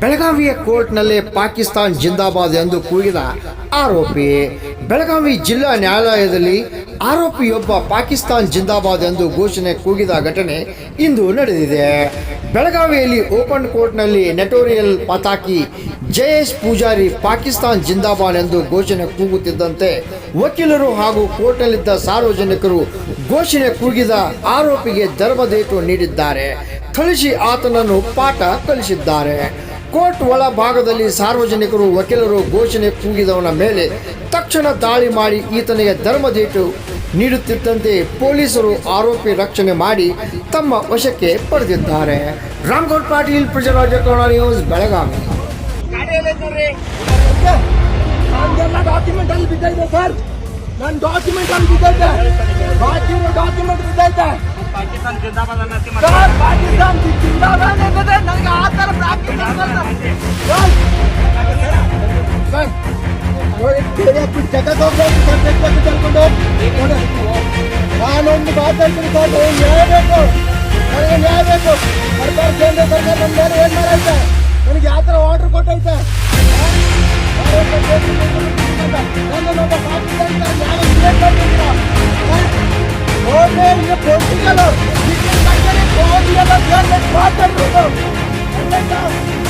ಬೆಳಗಾವಿಯ ಕೋರ್ಟ್ನಲ್ಲಿ ಪಾಕಿಸ್ತಾನ್ ಜಿಂದಾಬಾದ್ ಎಂದು ಕೂಗಿದ ಆರೋಪಿ, ಬೆಳಗಾವಿ ಜಿಲ್ಲಾ ನ್ಯಾಯಾಲಯದಲ್ಲಿ ಆರೋಪಿಯೊಬ್ಬ ಪಾಕಿಸ್ತಾನ್ ಜಿಂದಾಬಾದ್ ಎಂದು ಘೋಷಣೆ ಕೂಗಿದ ಘಟನೆ ಇಂದು ನಡೆದಿದೆ. ಬೆಳಗಾವಿಯಲ್ಲಿ ಓಪನ್ ಕೋರ್ಟ್ನಲ್ಲಿ ನೆಟೋರಿಯಲ್ ಪತಾಕಿ ಜಯೇಶ್ ಪೂಜಾರಿ ಪಾಕಿಸ್ತಾನ್ ಜಿಂದಾಬಾದ್ ಎಂದು ಘೋಷಣೆ ಕೂಗುತ್ತಿದ್ದಂತೆ ವಕೀಲರು ಹಾಗೂ ಕೋರ್ಟ್ನಲ್ಲಿದ್ದ ಸಾರ್ವಜನಿಕರು ಘೋಷಣೆ ಕೂಗಿದ ಆರೋಪಿಗೆ ಧರ್ಮದೇಟು ನೀಡಿದ್ದಾರೆ. ಕಳಿಸಿ ಆತನನ್ನು ಪಾಠ ಕಲಿಸಿದ್ದಾರೆ. ಕೋರ್ಟ್ ಒಳಭಾಗದಲ್ಲಿ ಸಾರ್ವಜನಿಕರು ವಕೀಲರು ಘೋಷಣೆ ಕೂಗಿದವನ ಮೇಲೆ ತಕ್ಷಣ ದಾಳಿ ಮಾಡಿ ಈತನಿಗೆ ಧರ್ಮದೇಟು ನೀಡುತ್ತಿದ್ದಂತೆ ಪೊಲೀಸರು ಆರೋಪಿ ರಕ್ಷಣೆ ಮಾಡಿ ತಮ್ಮ ವಶಕ್ಕೆ ಪಡೆದಿದ್ದಾರೆ. ರಾಮ್ಗೌಡ್ ಪಾಟೀಲ್ ಪ್ರಜಾರಾಜ ನ್ಯೂಸ್ ಬೆಳಗಾವಿ. ನಮ್ದೆಲ್ಲ ಡಾಕ್ಯುಮೆಂಟ್ ಅಲ್ಲಿ ಬಿದ್ದೈತೆ ಸರ್ ನನ್ನ ಡಾಕ್ಯುಮೆಂಟ್ ಅಲ್ಲಿ ಬಿದ್ದೈತೆ. ಡಾಕ್ಯುಮೆಂಟ್ ಬಿದ್ದೈತೆ. ಪಾಕಿಸ್ತಾನ ಜಿಂದಾಬಾದ್ ಪಾಕಿಸ್ತಾನ್ ಜಿಂದಾಬಾದ್ ನನಗೆ ಆ ಥರ ನೋಡಿ, ನಾನೊಂದು ಮಾತಾಡ್ತೀನಿ ಸರ್ ನೀವು ನ್ಯಾಯ ಬೇಕು ನನಗೆ ನ್ಯಾಯ ಬೇಕು ಸರ್ಕಾರ ಕೇಂದ್ರ ಸರ್ಕಾರ ನನ್ನ ಮೇಲೆ ಏನ್ ಮಾಡೈತೆ ನನಗೆ ಯಾವ ಥರ ಆರ್ಡರ್ ಕೊಟ್ಟೈತೆ ನನ್ನನ್ನೊಬ್ಬ ಪಾಕಿಸ್ತಾನ ನ್ಯಾಯ ಕ್ರಿಯೇಟ್ ಮಾಡ್ತಿದ್ದೀರಾ ಓಕೆ ಈಗ ಪೊಲಿಟಿಕಲ್ ಇದಕ್ಕೆ ಬಗ್ಗೆ ಕೋಡಿಯಲ್ಲ ಗವರ್ಮೆಂಟ್ ಮಾತಾಡ್ಬೇಕು ಮಾತಾಡ್ಬೇಕು